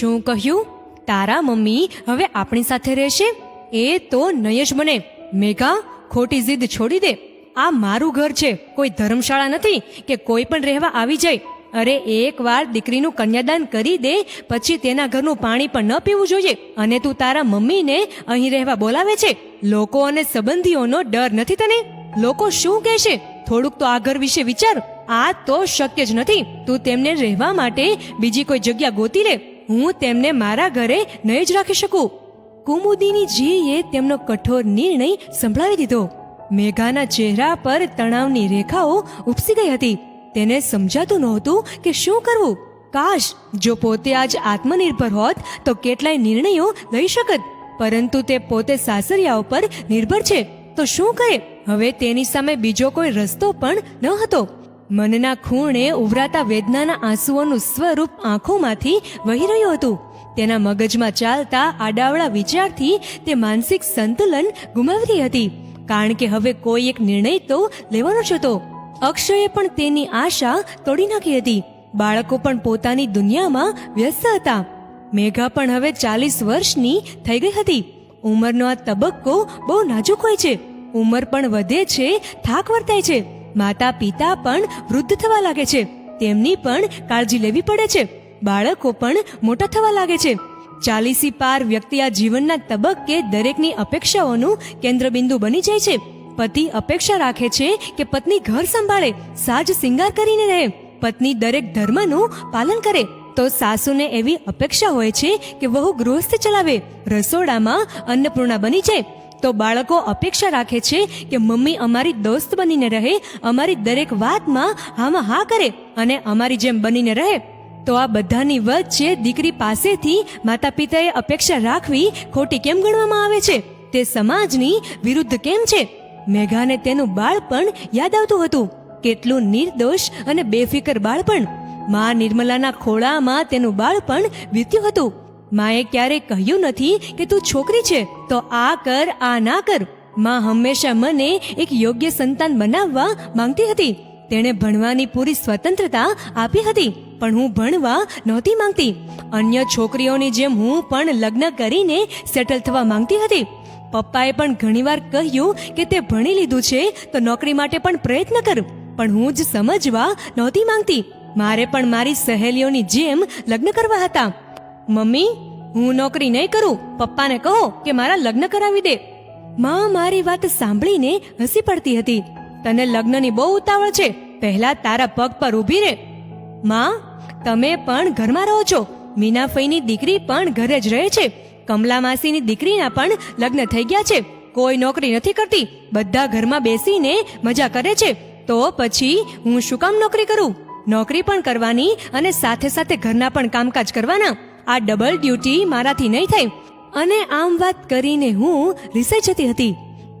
શું કહ્યું, તારા મમ્મી હવે આપણી સાથે રહેશે. એ તો નહીં જ મને મેઘા, ખોટી જીદ છોડી દે. આ મારું ઘર છે. કોઈ ધર્મશાળા નથી કે કોઈ પણ રહેવા આવી જાય. અરે એકવાર દીકરીનું કન્યાદાન કરી દે, પછી તેના ઘરનું પાણી પણ ન પીવું જોઈએ. અને તું તારા મમ્મીને અહીં રહેવા બોલાવે છે. લોકો અને સંબંધીઓનો ડર નથી તને? લોકો શું કહેશે? થોડુંક તો આ ઘર વિશે વિચાર. આ તો શક્ય જ નથી. તું તેમને રહેવા માટે બીજી કોઈ જગ્યા ગોતી લે. હું તેમને મારા ઘરે નહીં જ રાખી શકું. કુમુદીની જીએ તેમનો કઠોર નિર્ણય સંભળાવી દીધો. મેઘાના ચહેરા પર તણાવની રેખાઓ ઉપસી ગઈ હતી. તેને સમજાતું નહોતું કે શું કરવું. કાશ જો પોતે આજ આત્મનિર્ભર હોત, તો કેટલાય નિર્ણયો લઈ શકત. પરંતુ તે પોતે સાસરિયા ઉપર નિર્ભર છે. તો શું કરે? હવે તેની સામે બીજો કોઈ રસ્તો પણ ન હતો. મનના ખૂણે ઉભરાતા વેદનાના આંસુઓનું સ્વરૂપ આંખોમાંથી વહી રહ્યું હતું. તેના મગજમાં ચાલતા આડાવળા વિચારથી તે માનસિક સંતુલન ગુમાવતી હતી. કારણ કે હવે કોઈ એક નિર્ણય તો લેવાનો જ હતો. અક્ષયે પણ તેની આશા તોડી નાખી હતી. બાળકો પણ પોતાની દુનિયામાં વ્યસ્ત હતા. મેઘા પણ હવે ચાલીસ વર્ષની થઈ ગઈ હતી. ઉંમરનો આ તબક્કો બહુ નાજુક હોય છે. ઉંમર પણ વધે છે, થાક વર્તાય છે. માતા પિતા પણ વૃદ્ધ થવા લાગે છે. તેમની પણ કાળજી લેવી પડે છે. બાળકો પણ મોટા થવા લાગે છે. ચાલીસી પાર વ્યક્તિ આ જીવનના તબક્કે દરેકની અપેક્ષાઓનું કેન્દ્રબિંદુ બની જાય છે. પતિ અપેક્ષા રાખે છે કે પત્ની ઘર સંભાળે, સાજ સિંગાર કરીને રહે. પત્ની દરેક ધર્મનું પાલન કરે. તો સાસુને એવી અપેક્ષા હોય છે કે વહુ ગૃહસ્થ ચલાવે. રસોડામાં અન્નપૂર્ણા બની જાય. તો બાળકો અપેક્ષા રાખે છે કે મમ્મી અમારી દોસ્ત બનીને રહે, અમારી દરેક વાતમાં હામાં હા કરે અને અમારી જેમ બનીને રહે. તો આ બધાની વચ્ચે દીકરી પાસેથી માતા પિતાએ અપેક્ષા રાખવી ખોટી કેમ ગણવામાં આવે છે? તે સમાજની વિરુદ્ધ કેમ છે? મેઘાને તેનું બાળપણ યાદ આવતું હતું. કેટલું નિર્દોષ અને બેફિકર બાળપણ. મા નિર્મલાના ખોળામાં તેનું બાળપણ વીત્યું હતું. માએ ક્યારેય કહ્યું નથી કે તું છોકરી છે, તો આ કર, આ ના કર. માં હંમેશા મને એક યોગ્ય સંતાન બનાવવા માંગતી હતી. તેણે ભણવાની પૂરી સ્વતંત્રતા આપી હતી, પણ હું ભણવા નહોતી માંગતી. અન્ય છોકરીઓની જેમ હું પણ લગ્ન કરીને સેટલ થવા માંગતી હતી. પપ્પાએ પણ ઘણીવાર કહ્યું કે તે ભણી લીધું છે, તો નોકરી માટે પણ પ્રયત્ન કર, પણ હું જ સમજવા નહોતી માંગતી. મારે પણ મારી સહેલીઓની જેમ લગ્ન કરવા હતા. મમ્મી, હું નોકરી નહીં કરું. પપ્પાને કહો કે મારા લગ્ન કરાવી દે. માં મારી વાત સાંભળીને હસી પડતી હતી. તને લગ્નની બહુ ઉતાવળ છે. પહેલા તારા પગ પર ઊભી રહે માં, તમે પણ ઘરમાં રહો છો. મીનાફઈની દીકરી પણ ઘરે જ રહે છે. કમલા માસીની દીકરીના પણ લગ્ન થઈ ગયા છે. કોઈ નોકરી નથી કરતી. બધા ઘરમાં બેસીને મજા કરે છે. તો પછી હું શું કામ નોકરી કરું? નોકરી પણ કરવાની અને સાથે સાથે ઘરના પણ કામકાજ કરવાના? આ ડબલ ડ્યુટી મારાથી નહીં થાય અને આમ વાત કરીને હું રિસર્ચ જતી હતી.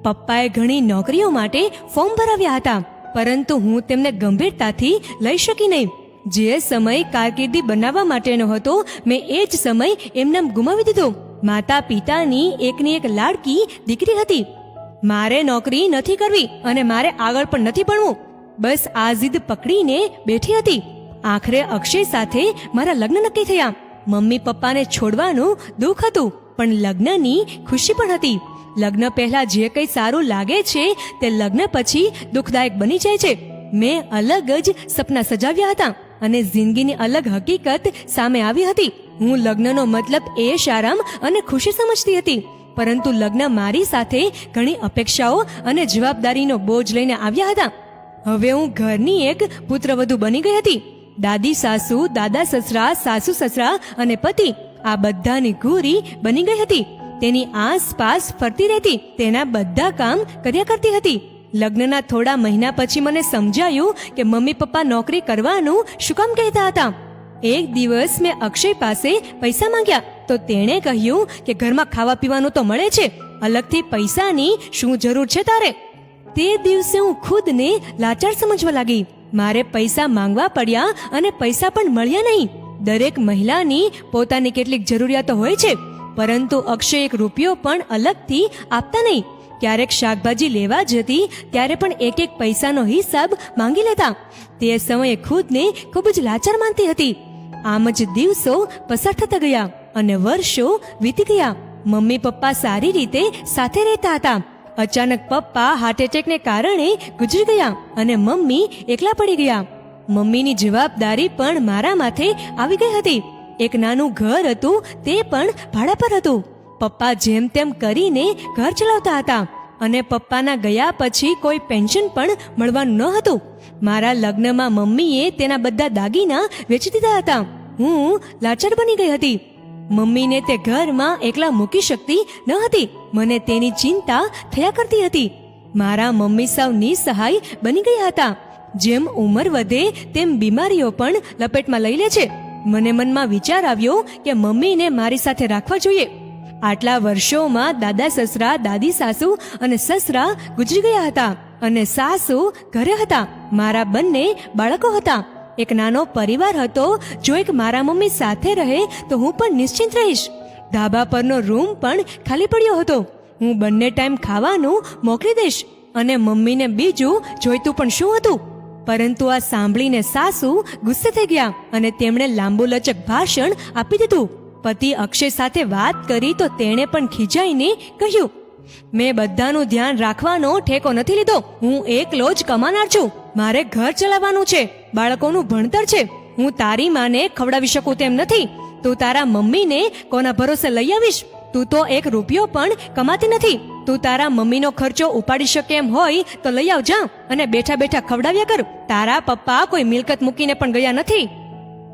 પપ્પાએ ઘણી નોકરીઓ માટે ફોર્મ ભરાવ્યા હતા, પરંતુ હું તેમને ગંભીરતાથી લઈ શકી નહીં. જે સમય કારકિર્દી બનાવવા માટેનો હતો, મેં એ જ સમય એમને ગુમાવી દીધો. માતા પિતાની એકની એક લાડકી દીકરી હતી. મારે નોકરી નથી કરવી અને મારે આગળ પણ નથી ભણવું. બસ આ જીદ પકડીને બેઠી હતી. આખરે અક્ષય સાથે મારા લગ્ન નક્કી થયા. મમ્મી પપ્પાને છોડવાનું દુઃખ હતું, પણ લગ્નની ખુશી પણ હતી. લગ્ન પહેલા જે કંઈ સારું લાગે છે, તે લગ્ન પછી દુઃખદાયક બની જાય છે. મેં અલગ જ સપના સજાવ્યા હતા અને જિંદગીની અલગ હકીકત સામે આવી હતી. હું લગ્નનો મતલબ એ આરામ અને ખુશી સમજતી હતી. પરંતુ લગ્ન મારી સાથે ઘણી અપેક્ષાઓ અને જવાબદારીનો બોજ લઈને આવ્યા હતા. હવે હું ઘરની એક પુત્રવધુ બની ગઈ હતી. દાદી, સાસુ, દાદા, સસરા, સાસુ, સસરા અને પતિ આ બધાની ઘૂરી બની ગઈ હતી. તેની આસપાસ ફરતી રહેતી, તેના બધા કામ કર્યા કરતી હતી. લગ્નના થોડા મહિના પછી મને સમજાયું કે મમ્મી પપ્પા નોકરી કરવાનું શું કામ કહેતા હતા. એક દિવસ મેં અક્ષય પાસે પૈસા માંગ્યા, તો તેણે કહ્યું કે ઘરમાં ખાવા પીવાનું તો મળે છે, અલગથી પૈસાની શું જરૂર છે તારે? તે દિવસે હું ખુદને લાચાર સમજવા લાગી. મારે પૈસા માંગવા પડ્યા અને પૈસા પણ મળ્યા નહીં. દરેક મહિલાની પોતાની કેટલીક જરૂરિયાતો હોય છે, પરંતુ અક્ષય એક રૂપિયો પણ અલગથી આપતા નહીં. ક્યારેક શાકભાજી લેવા જતી, ત્યારે પણ એક એક પૈસાનો હિસાબ માંગી લેતા. તે સમયે ખુદને ખૂબ જ લાચાર માનતી હતી. આમ જ દિવસો પસાર થતા ગયા અને વર્ષો વીતી ગયા. મમ્મી પપ્પા સારી રીતે સાથે રહેતા હતા. અચાનક પપ્પા હાર્ટ એટેકને કારણે ગુજરી ગયા અને મમ્મી એકલા પડી ગયા. મમ્મીની જવાબદારી પણ મારા માથે આવી ગઈ હતી. એક નાનું ઘર હતું, તે પણ ભાડા પર હતું. પપ્પા જેમ તેમ કરીને ઘર ચલાવતા હતા અને પપ્પાના ગયા પછી કોઈ પેન્શન પણ મળવાનું ન હતું. મારા લગ્નમાં મમ્મીએ તેના બધા દાગીના વેચી દીધા હતા. હું લાચાર બની ગઈ હતી. મમ્મીને તે ઘરમાં એકલા મૂકી શકતી ન હતી. મને તેની ચિંતા થયા કરતી હતી. મારા મમ્મી સાવ નિસહાય બની ગયા હતા. જેમ ઉંમર વધે, તેમ બીમારીઓ પણ લપેટમાં લઈ લે છે. મને મનમાં વિચાર આવ્યો કે મમ્મીને મારી સાથે રાખવા જોઈએ. આટલા વર્ષોમાં દાદા સસરા, દાદી સાસુ અને સસરા ગુજરી ગયા હતા અને સાસુ ઘરે હતા. મારા બંને બાળકો હતા. એક નાનો પરિવાર હતો. જો એક મારા મમ્મી સાથે રહે, તો હું પણ નિશ્ચિંત રહીશ. ધાબા પરનો રૂમ પણ ખાલી પડ્યો હતો. હું બંને ટાઈમ ખાવાનું મોકલી દઈશ અને મમ્મીને બીજું જોઈતું પણ શું હતું? પરંતુ આ સાંભળીને સાસુ ગુસ્સે થઈ ગયા અને તેમણે લાંબુ લચક ભાષણ આપી દીધું. પતિ અક્ષય સાથે વાત કરી તો તેણે પણ ખીજાઈને કહ્યું, મેં બધાનું ધ્યાન રાખવાનો ઠેકો નથી લીધો. હું એકલો જ કમાનાર છું. મારે ઘર ચલાવવાનું છે. બાળકોનું ભણતર છે. હું તારી માને ખવડાવી શકું તેમ નથી. તું તારા મમ્મીને કોના ભરોસે લઈ આવીશ? તું તો એક રૂપિયો પણ કમાતી નથી. તું તારા મમ્મીનો ખર્ચો ઉપાડી શકે એમ હોય તો લઈ આવ જા અને બેઠા બેઠા ખવડાવ્યા કર. તારા પપ્પા કોઈ મિલકત મૂકીને પણ ગયા નથી.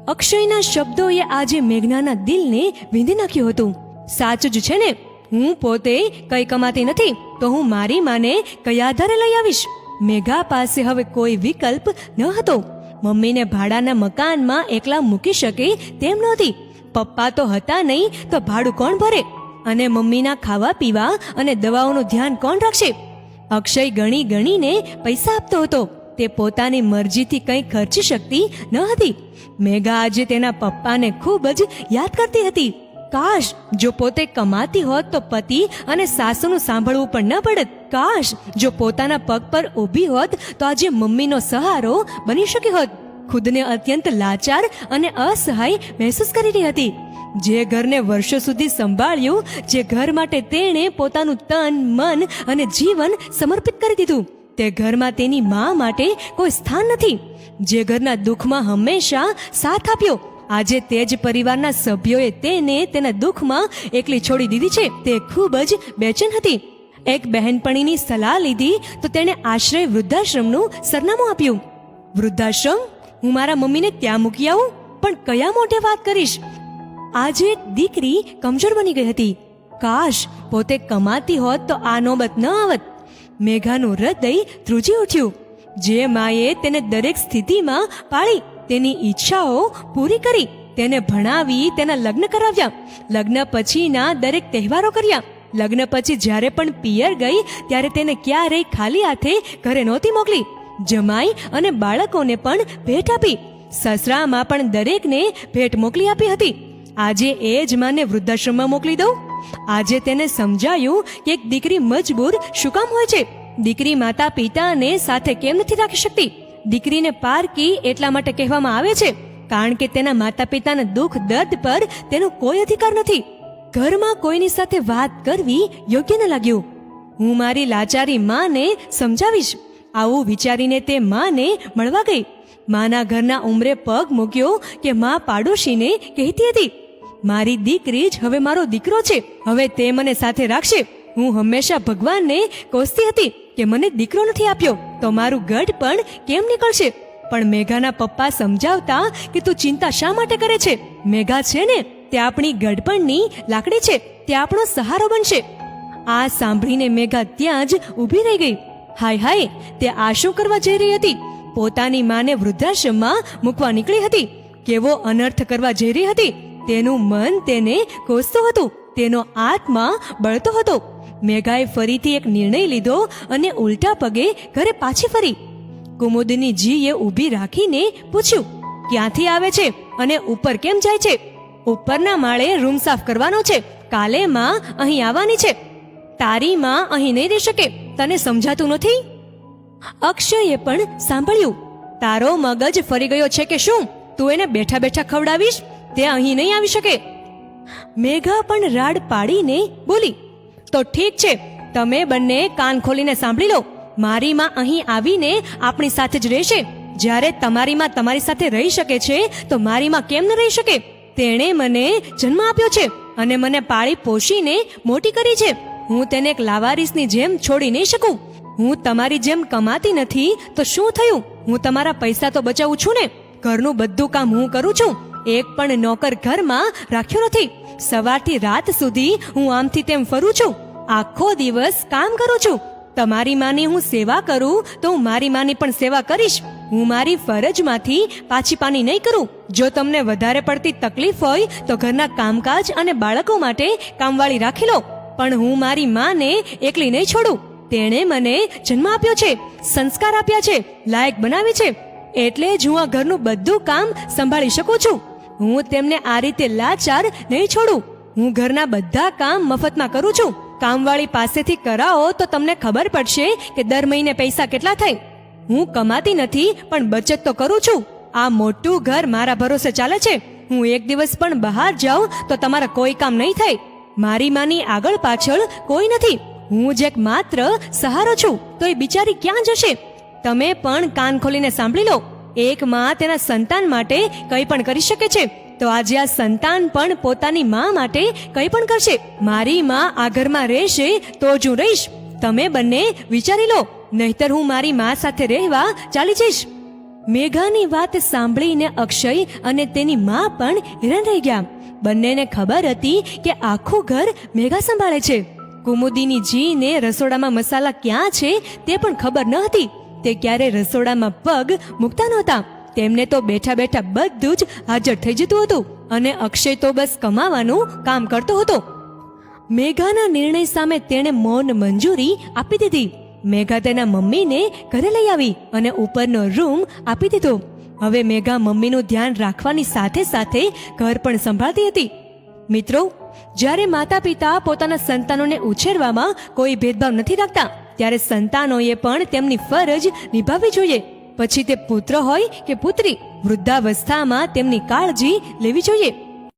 અક્ષયના શબ્દોએ આજે મેઘનાના દિલને વીંધી નાખ્યું હતું. સાચું જ છે ને? હું પોતે કઈ કમાતી નથી, તો હું મારી માને કયા આધારે લઈ આવીશ? મેઘા પાસે હવે કોઈ વિકલ્પ ન હતો. મમ્મીને ભાડાના મકાનમાં એકલા મૂકી શકે તેમ નહોતી. પપ્પા તો હતા નહીં, તો ભાડું કોણ ભરે? અને મમ્મીના ખાવા, પીવા અને દવાઓનું ધ્યાન કોણ રાખશે? અક્ષય ગણી ગણીને પૈસા આપતો હતો. તે પોતાની મરજીથી કંઈ ખર્ચી શકતી ન હતી. મેઘા આજે તેના પપ્પાને ખૂબ જ યાદ કરતી હતી. કાશ જો પોતે કમાતી હોત તો પતિ અને સાસુનું સાંભળવું પણ ન પડત. કાશ જો પોતાના પગ પર ઊભી હોત તો આજે મમ્મીનો સહારો બની શકી હોત. ખુદને અત્યંત લાચાર અને અસહાય મહેસૂસ કરી રહી હતી. જે ઘરને વર્ષો સુધી સંભાળ્યું, જે ઘર માટે તેણે પોતાનું તન, મન અને જીવન સમર્પિત કરી દીધું. તે ઘરમાં તેની મા માટે કોઈ સ્થાન નથી. જે ઘરના દુઃખમાં હંમેશા સાથ આપ્યો. આજે તે જ પરિવારના સભ્યોએ તેને તેના દુઃખમાં એકલી છોડી દીધી છે. તે ખૂબ જ બેચેન હતી. એક બહેનપણીની સલાહ લીધી તો તેણે આશ્રય વૃદ્ધાશ્રમનું સરનામું આપ્યું. વૃદ્ધાશ્રમ હું મારા મમ્મીને ત્યાં મૂકી આવું, પણ કયા મોઢે વાત કરીશ? આજે દીકરી કમજોર બની ગઈ હતી. કાશ પોતે કમાતી હોત તો આ નોબત ન આવત. મેઘાનું હૃદય ધ્રુજી ઉઠ્યું. જે માએ તેને દરેક સ્થિતિમાં પાળી, તેની ઈચ્છાઓ પૂરી કરી, તેને ભણાવી, તેના લગ્ન કરાવ્યા. લગ્ન પછીના દરેક તહેવારો કર્યા. લગ્ન પછી જ્યારે પણ પિયર ગઈ, ત્યારે તેને ક્યારેય ખાલી હાથે ઘરે નહોતી મોકલી. જમાઈ અને બાળકોને પણ ભેટ આપી. સસરામાં પણ દરેકને ભેટ મોકલી આપી હતી. આજે એ જ માને વૃદ્ધાશ્રમમાં મોકલી દઉં. આજે તેને સમજાયું કે એક દીકરી મજબૂર શું કામ હોય છે. દીકરી માતા પિતાને સાથે કેમ નથી રાખી શકતી? દીકરીને પારકી એટલા માટે કહેવામાં આવે છે, કારણ કે તેના માતા પિતાના દુઃખ દર્દ પર તેનો કોઈ અધિકાર નથી. ઘરમાં કોઈની સાથે વાત કરવી યોગ્ય ન લાગ્યું. હું મારી લાચારી માને સમજાવીશ. આવું વિચારીને તે માને મળવા ગઈ. માના ઘરના ઉંમરે પગ મૂક્યો કે મા પાડોશીને કહેતી હતી, મારી દીકરી જ હવે મારો દીકરો છે. હવે તે મને સાથે રાખશે. હું હંમેશા ભગવાનને કોસતી હતી કે મને દીકરો નથી આપ્યો. તો મારું ગઢ પણ કેમ નીકળશે? પણ મેઘાના પપ્પા સમજાવતા કે તું ચિંતા શા માટે કરે છે? મેઘા છે ને, તે આપણી ગઢપણની લાકડી છે. તે આપણો સહારો બનશે. આ સાંભળીને મેઘા ત્યાં જ ઊભી રહી ગઈ. હાય હાય, તે આ શું કરવા જઈ રહી હતી? પોતાની માને વૃદ્ધાશ્રમમાં મૂકવા નીકળી હતી. કેવો અનર્થ કરવા જઈ રહી હતી? તેનું મન તેને કોસતું હતું. તેનો આત્મા બળતો હતો. મેઘાએ ફરીથી એક નિર્ણય લીધો અને ઉલટા પગે ઘરે પાછી ફરી. કુમુદની જીએ ઊભી રાખીને પૂછ્યું, ક્યાંથી આવે છે અને ઉપર કેમ જાય છે? ઉપરના માળે રૂમ સાફ કરવાનો છે. કાલે માં અહીં આવવાની છે. તારી માં અહીં નહીં રહી શકે. તને સમજાતું નથી? અક્ષયે પણ સાંભળ્યું. તારો મગજ ફરી ગયો છે કે શું? તું એને બેઠા બેઠા ખવડાવીશ? તે અહીં નહીં આવી શકે. મેઘા પણ રાડ પાડીને બોલી, તો ઠીક છે, તમે બંને કાન ખોલીને સાંભળી લો. મારી માં અહીં આવીને આપણી સાથે જ રહેશે. જ્યારે તમારી માં તમારી સાથે રહી શકે છે, તો મારી માં કેમ ન રહી શકે? તેણે મને જન્મ આપ્યો છે અને મને પાળી પોષીને મોટી કરી છે. હું તેને એક લાવારીસની જેમ છોડી નહીં શકું. હું તમારી જેમ કમાતી નથી, તો શું થયું? હું તમારા પૈસા તો બચાવું છું ને. ઘરનું બધું કામ હું કરું છું. એક પણ નોકર ઘરમાં રાખ્યો નથી. સવારથી રાત સુધી હું આમથી તેમ ફરું છું. આખો દિવસ કામ કરું છું. તમારી માની હું સેવા કરું, તો હું મારી માની પણ સેવા કરીશ. હું મારી ફરજમાંથી પાછી પાની નહીં કરું. જો તમને વધારે પડતી તકલીફ હોય, તો ઘરના કામકાજ અને બાળકો માટે કામવાળી રાખી લો. પણ હું મારી માને એકલી નહીં છોડું. તેણે મને જન્મ આપ્યો છે, સંસ્કાર આપ્યા છે, લાયક બનાવી છે. એટલે જ હું આ ઘરનું બધું કામ સંભાળી શકું છું. હું તેમને આ રીતે લાચાર નહીં છોડું. હું ઘરના બધા કામ મફતમાં કરું છું. કામવાળી પાસેથી કરાવો તો તમને ખબર પડશે કે દર મહિને પૈસા કેટલા થાય હું કમાતી નથી, પણ બચત તો કરું છું. આ મોટું ઘર મારા ભરોસે ચાલે છે. હું એક દિવસ પણ બહાર જાઉં તો તમારા કોઈ કામ નહીં થાય. મારી માની આગળ પાછળ કોઈ નથી. હું જ એક માત્ર સહારો છું, તો એ બિચારી ક્યાં જશે? તમે પણ કાન ખોલીને સાંભળી લો. એક માં તેના સંતાન માટે કંઈ પણ કરી શકે છે, તો આજે આ સંતાન પણ પોતાની માં માટે કંઈ પણ કરશે. મારી માં આ ઘરમાં રહેશે તો જ હું રહીશ. તમે બંને વિચારી લો, નહીતર હું મારી માં સાથે રહેવા ચાલી જઈશ. મેઘાની વાત સાંભળીને અક્ષય અને તેની માં પણ હેરાન રહી ગયા. બંનેને ખબર હતી કે આખું ઘર મેઘા સંભાળે છે. કુમુદીની જીને રસોડામાં મસાલા ક્યાં છે તે પણ ખબર ન હતી. તે ક્યારે રસોડામાં પગ મૂકતા નહોતા. તેમને તો બેઠા બેઠા બધું જ હાજર થઈ જતું હતું અને અક્ષય તો બસ કમાવાનું કામ કરતો હતો. મેઘાના નિર્ણય સામે તેણે મૌન મંજૂરી આપી દીધી. મેઘા તેના મમ્મીને ઘરે લઈ આવી અને ઉપરનો રૂમ આપી દીધો. હવે મેઘા મમ્મીનું ધ્યાન રાખવાની સાથે સાથે ઘર પણ સંભાળતી હતી. મિત્રો, જ્યારે માતા પિતા પોતાના સંતાનોને ઉછેરવામાં કોઈ ભેદભાવ નથી રાખતા, ત્યારે સંતાનોએ પણ તેમની ફરજ નિભાવવી જોઈએ. પછી તે પુત્ર હોય કે પુત્રી, વૃદ્ધાવસ્થામાં તેમની કાળજી લેવી જોઈએ.